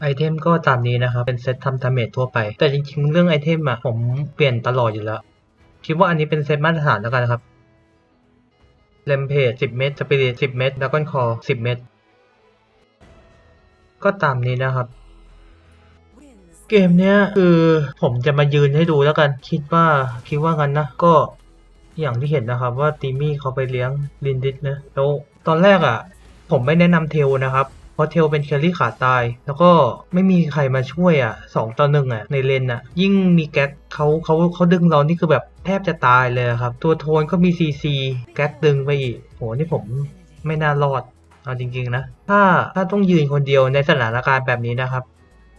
ไอเทมก็ตามนี้นะครับ เป็นเซตทำดาเมจทั่วไป แต่จริงๆ เรื่องไอเทมอะผมเปลี่ยนตลอดอยู่แล้ว คิดว่าอันนี้เป็นเซตมาตรฐานแล้วกันนะครับเลมเพจ10 เม็ดสปิริต10 เม็ดแล้วก็คอ10 เม็ดก็ตามนี้นะครับ เกมเนี้ยคือผมจะมายืนให้ดูแล้วกัน คิดว่าคิดว่างั้นนะ ก็อย่างที่เห็นนะครับว่าตีมี่เขาไปเลี้ยงลินดิสนะแล้วตอนแรกอะ่ะ ผมไม่แนะนำเทลนะครับ ราะเทลเป็นแครี่ขาตาย แล้วก็ไม่มีใครมาช่วยอะสองต่อหนึ่งอะในเลนอะ ยิ่งมีแก๊กเขาเขาเขาดึงเรานี่คือแบบแทบจะตายเลยครับ ตัวโทนก็มีซีซีแก๊กดึงไปอีกโหนี่ผมไม่น่ารอดเอาจริงๆนะ ถ้าถ้าต้องยืนคนเดียวในสถานการณ์แบบนี้นะครับ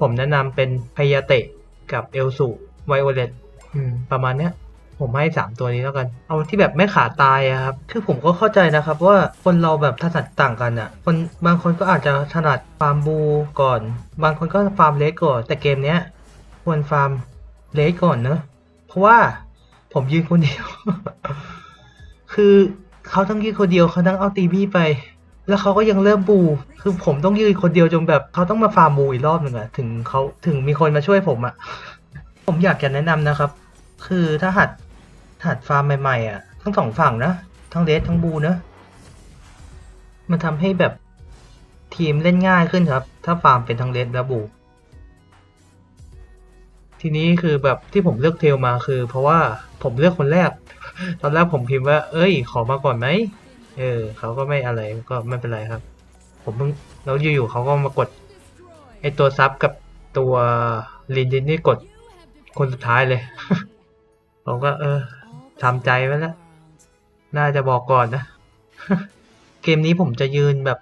ผมแนะนำเป็นพยาเตะกับเอลสูไวโอเลตประมาณเนี้ย ผมให้สามตัวนี้แล้วกัน เอาที่แบบไม่ขาตายอะครับ คือผมก็เข้าใจนะครับว่าคนเราแบบถนัดต่างกันอะคนบางคนก็อาจจะถนัดฟาร์มบูก่อน บางคนก็ฟาร์มเลสก่อน แต่เกมเนี้ยควรฟาร์มเลสก่อนเนอะเพราะว่าผมยืนคนเดียว คือเขาต้งยืนคนเดียวเขาต้งเอาตีบี้ไป แล้วเขาก็ยังเริ่มบู คือผมต้องยืนคนเดียวจนแบบเขาต้องมาฟาร์มบูอีกรอบหนึ่งอะถึงเขาถึงมีคนมาช่วยผมอะผมอยากจะแนะนำนะครับ คือถ้าหัด หัดฟาร์มใหม่ๆอะ ทั้งสองฝั่งนะ ทั้งเลสทั้งบูนะ มันทำให้แบบทีมเล่นง่ายขึ้นครับ ถ้าฟาร์มเป็นทั้งเลสและบู ทีนี้คือแบบที่ผมเลือกเทลมาคือ เพราะว่าผมเลือกคนแรก ตอนแรกผมพิมพ์ว่า เอ้ย ขอมาก่อนไหม เออ เขาก็ไม่อะไรก็ไม่เป็นไรครับ ผมเพิ่งแล้วอยู่ๆเขาก็มากดไอตัวซับกับตัวลินดินนี่กดคนสุดท้ายเลย ผมก็เออ ทำใจไว้แล้ว น่าจะบอกก่อนนะ เกมนี้ผมจะยืนแบบ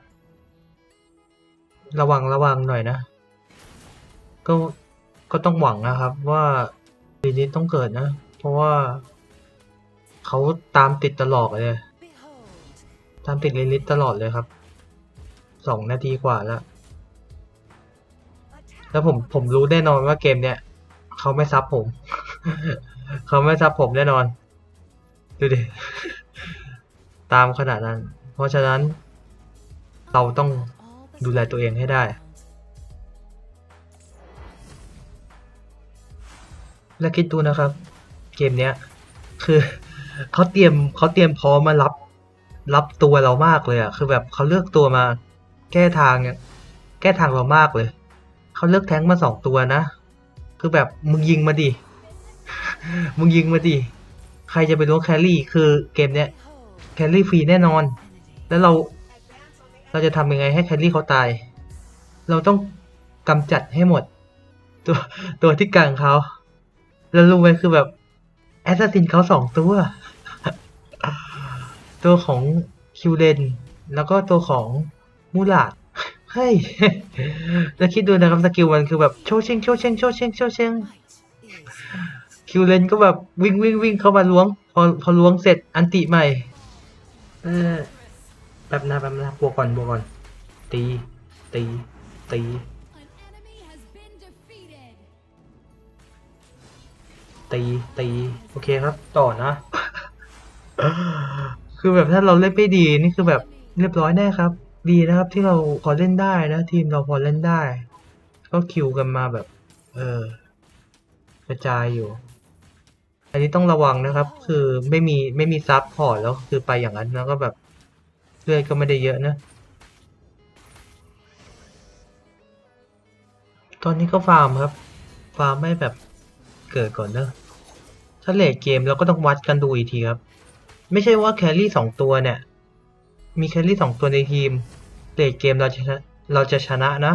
ระวังระวังหน่อยนะ ก็ ก็ต้องหวังนะครับว่าลินดินต้องเกิดนะ เพราะว่าเขาตามติดตลอดเลย ตามติดลิลิตตลอดเลยครับ สองนาทีกว่าแล้ว แล้วผม ผมรู้แน่นอนว่าเกมเนี้ยเขาไม่ซับผม เขาไม่ซับผมแน่นอน ดูดิ ตามขนาดนั้น เพราะฉะนั้นเราต้องดูแลตัวเองให้ได้ และคิดดูนะครับ เกมเนี้ย คือเขาเตรียมเขาเตรียมพร้อมมารับ รับตัวเรามากเลยอะคือแบบเขาเลือกตัวมาแก้ทางเนี่ยแก้ทางเรามากเลย เขาเลือกแท้งมาสองตัวนะ คือแบบมึงยิงมาดิ มึงยิงมาดิ ใครจะไปรู้แคลรี่คือเกมเนี้ยแคลรี่ฟรีแน่นอน แล้วเราเราจะทำยังไงให้แคลรี่เขาตาย เราต้องกำจัดให้หมด ตัวตัวที่กลางเขา แล้วรู้ไหมคือแบบแอสซัสซินเขาสองตัว ตัวของคิวเลนแล้วก็ตัวของมูลาดเฮ้ยแล้วคิดดูนะครับสกิลมันคือแบบโชว์เชงโชว์เชงโชว์เชงโชว์เชง คิวเลนก็แบบวิ่งวิ่งวิ่งเข้ามาล้วง พอพอล้วงเสร็จอันติใหม่ เออแบบนะแบบนะบวกก่อนบวกก่อน ตี ตี ตี ตี ตี โอเคครับ ต่อนะ คือแบบถ้าเราเล่นไม่ดีนี่คือแบบเรียบร้อยแน่ครับ ดีนะครับที่เราพอเล่นได้นะ ทีมเราพอเล่นได้ ก็คิวกันมาแบบ เออกระจายอยู่ อันนี้ต้องระวังนะครับ คือไม่มีไม่มีซับพอร์ตแล้วคือไปอย่างนั้นแล้วก็แบบเลือดก็ไม่ได้เยอะนะ ตอนนี้ก็ฟาร์มครับ ฟาร์มไม่แบบเกิดก่อนเนอะถ้าเลทเกมเราก็ต้องวัดกันดูอีกทีครับ ไม่ใช่ว่าแครี่สองตัวเนี่ย มีแครี่สองตัวในทีมเลทเกมเราจะชนะเราจะชนะนะ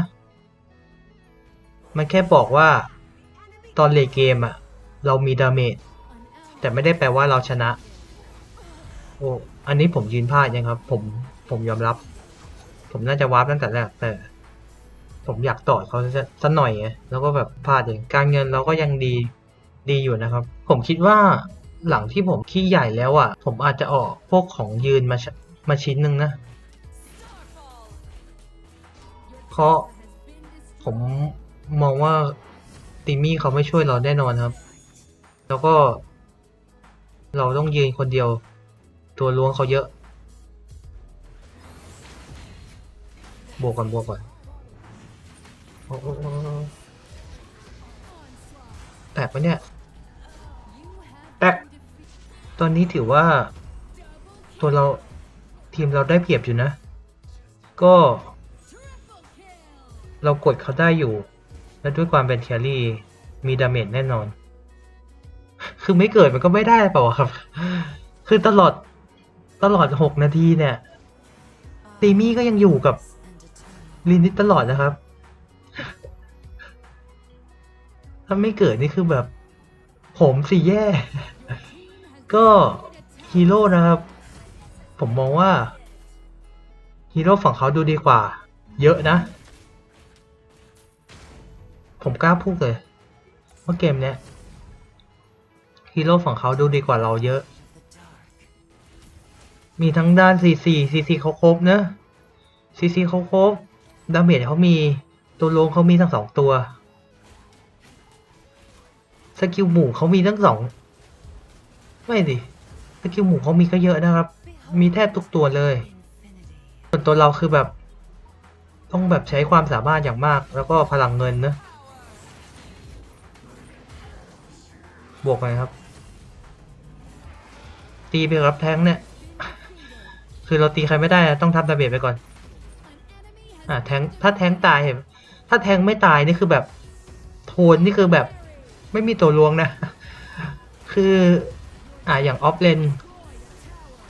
มันแค่บอกว่าตอนเลทเกมอะเรามีดาเมจ แต่ไม่ได้แปลว่าเราชนะ โอ้อันนี้ผมยืนพลาดยังครับ ผมผมยอมรับ ผมน่าจะวาร์ปตั้งแต่แรกแต่ ผมอยากต่อเขาสักหน่อยไงแล้วก็แบบพลาดอย่างการเงินเราก็ยังดีดีอยู่นะครับ ผมคิดว่าหลังที่ผมขี้ใหญ่แล้วอะ ผมอาจจะออกพวกของยืนมาชมาชิ้นหนึ่งนะเพราะผมมองว่าติมี่เขาไม่ช่วยเราแน่นอนครับ แล้วก็ เราต้องยืนคนเดียว ตัวล้วงเขาเยอะ บวกก่อนบวกก่อนแตกปะเนี่ย แตก ตอนนี้ถือว่า ตัวเราทีมเราได้เปรียบอยู่นะ ก็ เรากดเขาได้อยู่ และด้วยความเป็นแครี่มีดาเมจแน่นอน คือไม่เกิดมันก็ไม่ได้เปล่าวครับ คือตลอดตลอดหกนาทีเนี่ยตีมี่ก็ยังอยู่กับลินนิดตลอดนะครับ ถ้าไม่เกิดนี่คือแบบ ผมสิแย่ ก็ฮีโร่นะครับ ผมมองว่าฮีโร่ฝั่งเขาดูดีกว่า เยอะนะ ผมกล้าพูดเลยว่าเกมเนี้ย ฮีโร่ฝั่งเขาดูดีกว่าเราเยอะ มีทั้งด้านซีซีซีซีเขาครบเนะซีซีเขาครบดาเมจเขามีตัวลงเขามีทั้งสองตัว สกิลหมู่เขามีทั้งสอง ไม่ดิสกิลหมู่เขามีก็เยอะนะครับ มีแทบทุกตัวเลย ส่วนตัวเราคือแบบ ต้องแบบใช้ความสามารถอย่างมากแล้วก็พลังเงินนะบวกไปครับ ตีไปรับแทงเนี่ย คือเราตีใครไม่ได้ต้องทำดาเมจไปก่อน อ่าแทงถ้าแทงตายเห็น ถ้าแทงไม่ตายนี่คือแบบ โทนนี่คือแบบ ไม่มีตัวลวงนะ คือ อ่าอย่างออฟเลน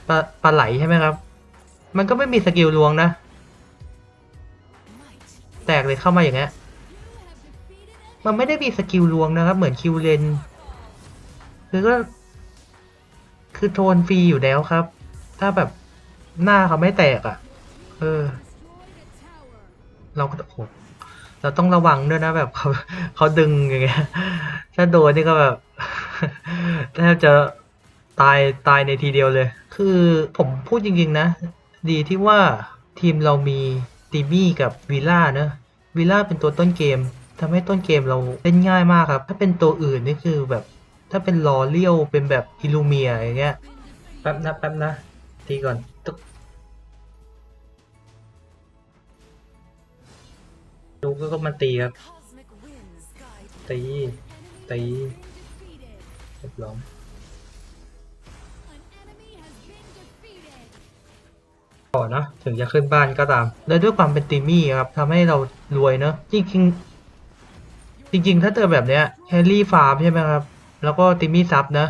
ปลาปลาไหลใช่ไหมครับ มันก็ไม่มีสกิลลวงนะ แตกเลยเข้ามาอย่างเงี้ย มันไม่ได้มีสกิลลวงนะครับ เหมือนคิวเลน คือก็ คือโทนฟรีอยู่แล้วครับ ถ้าแบบหน้าเขาไม่แตกอะ่ะ เออ เราก็โอ้โเราต้องระวังด้วยนะแบบเขาเขาดึงอย่างเงี้ย ถ้าโดนนี่ก็แบบแทบจะตายตายในทีเดียวเลย คือผมพูดจริง ๆ นะ ดีที่ว่าทีมเรามีตีมี่กับวิลล่าเนอะวิลล่าเป็นตัวต้นเกมทำให้ต้นเกมเราเล่นง่ายมากครับ ถ้าเป็นตัวอื่นนี่คือแบบ ถ้าเป็นลอเลียวเป็นแบบอิลูเมียอย่างเงี้ยแป๊บนะแป๊บนะตีก่อนตึกดูก็ก็มาตีครับตีตีเรียบร้อยก่อนนะถึงจะขึ้นบ้านก็ตาม แล้วด้วยความเป็นตีมี่ครับทำให้เรารวยเนอะจริงๆจริง ๆ ถ้าเจอแบบเนี้ยแฮร์รี่ฟาร์มใช่ไหมครับ แล้วก็ติมี่ซับนะ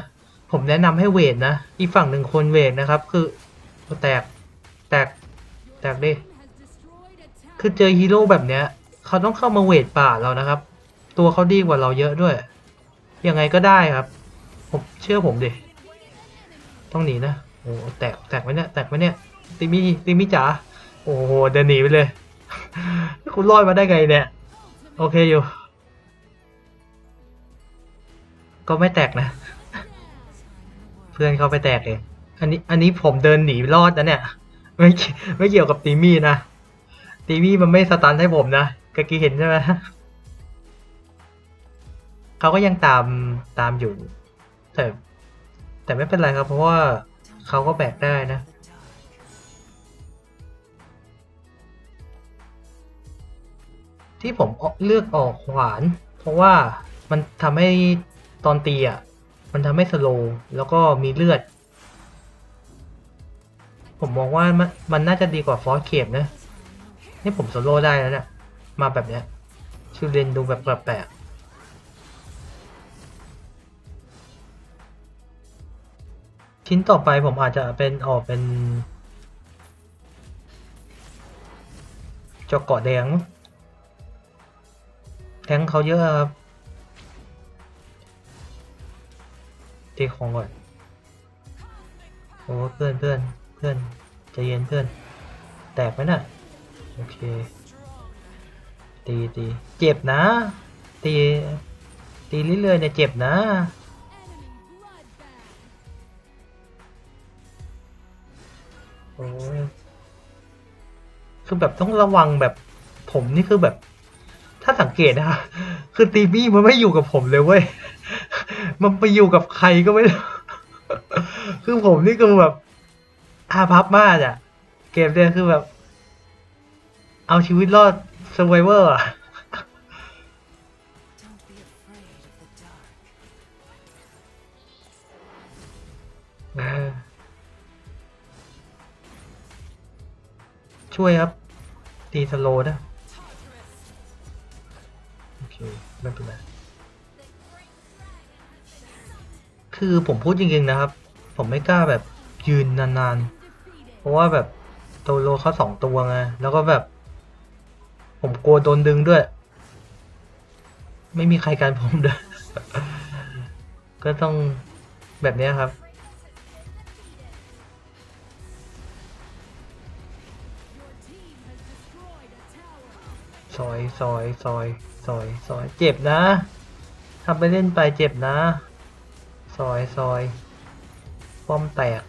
ผมแนะนำให้เวทนะ อีกฝั่งหนึ่งคนเวทนะครับ คือแตก แตก แตกดิ คือเจอฮีโร่แบบเนี้ย เขาต้องเข้ามาเวทป่าเรานะครับ ตัวเขาดีกว่าเราเยอะด้วย ยังไงก็ได้ครับ ผมเชื่อผมดิ ต้องหนีนะ โอ้แตก แตกไหมเนี่ย แตกไหมเนี่ย ติมี่ ติมี่จ๋า โอ้โห เดินหนีไปเลย คุณรอดมาได้ไงเนี่ย โอเคอยู่ ก็ไม่แตกนะ เพื่อนเขาไปแตกเองอันนี้อันนี้ผมเดินหนีรอดนะเนี่ย ไม่ไม่เกี่ยวกับตีมี่นะตีมี่มันไม่สตันให้ผมนะกะกี้เห็นใช่ไหมเขาก็ยังตามตามอยู่ แต่แต่ไม่เป็นไรครับ เพราะว่าเขาก็แบกได้นะที่ผมเลือกออกขวาน เพราะว่ามันทำให้ ตอนตีอะ มันทำให้สโลว์แล้วก็มีเลือด ผมมองว่ามันมันน่าจะดีกว่าฟอสเคปนะ นี่ผมโซโลได้แล้วเนะี่ยมาแบบเนี้ยชิวเลนดูแบบแปลกชิ้นต่อไปผมอาจจะเป็นออกเป็นจอกเกาะแดงมั้งแทงเขาเยอะครับ ตีของก่อนโอ้เพื่อนเพื่อนเพื่อนใจเย็นเพื่อน แตกไหมน่ะโอเค ตีตีเจ็บนะ ตี ตีเรื่อยๆเนี่ยเจ็บนะโอ้ยคือแบบต้องระวังแบบผมนี่คือแบบ ถ้าสังเกตนะครับคือตีมี่มันไม่อยู่กับผมเลยเว้ย มันไปอยู่กับใครก็ไม่รู้คือผมนี่ก็แบบอาพับมากอะ เกมเนี่ยคือแบบ เอาชีวิตรอดซา r เว v o r อะช่วยครับ ตีสโลนะ โอเค ไม่เป็นไร คือผมพูดจริงๆนะครับ ผมไม่กล้าแบบยืนนานๆ เพราะว่าแบบโตโลเขาสองตัวไง แล้วก็แบบ ผมกลัวโดนดึงด้วย ไม่มีใครการผมด้วย ก็ต้องแบบนี้ครับซอยซอยซอยซอยซอยเจ็บนะทำไปเล่นไปเจ็บนะ ซอยซอยป้อมแตก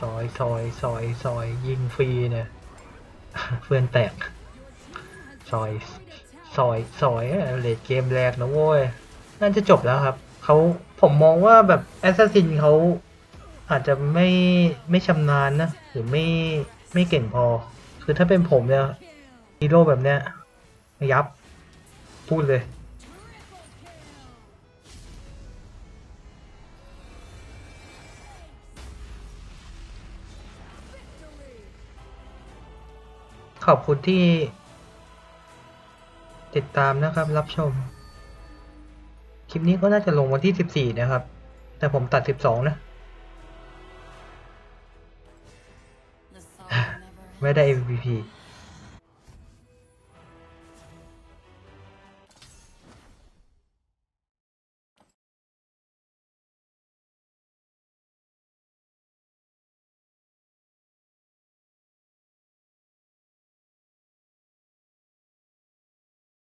ซอยซอยซอยซอยยิงฟรีเนี่ยเพื่อนแตก ซอยซอยซอยเลดเกมแรกนะโว้ยน่าจะจบแล้วครับเขาผมมองว่าแบบแอสซัสซินเขาอาจจะไม่ไม่ชำนาญนะ หรือไม่ไม่เก่งพอ คือถ้าเป็นผมเนี่ยฮีโร่แบบเนี้ยยับ พูดเลย อบคุณที่ ติดตามนะครับ รับชม คลิปนี้ก็น่าจะลงวันที่ 14 นะครับ แต่ผมตัด 12 นะ ไม่ได้ MVP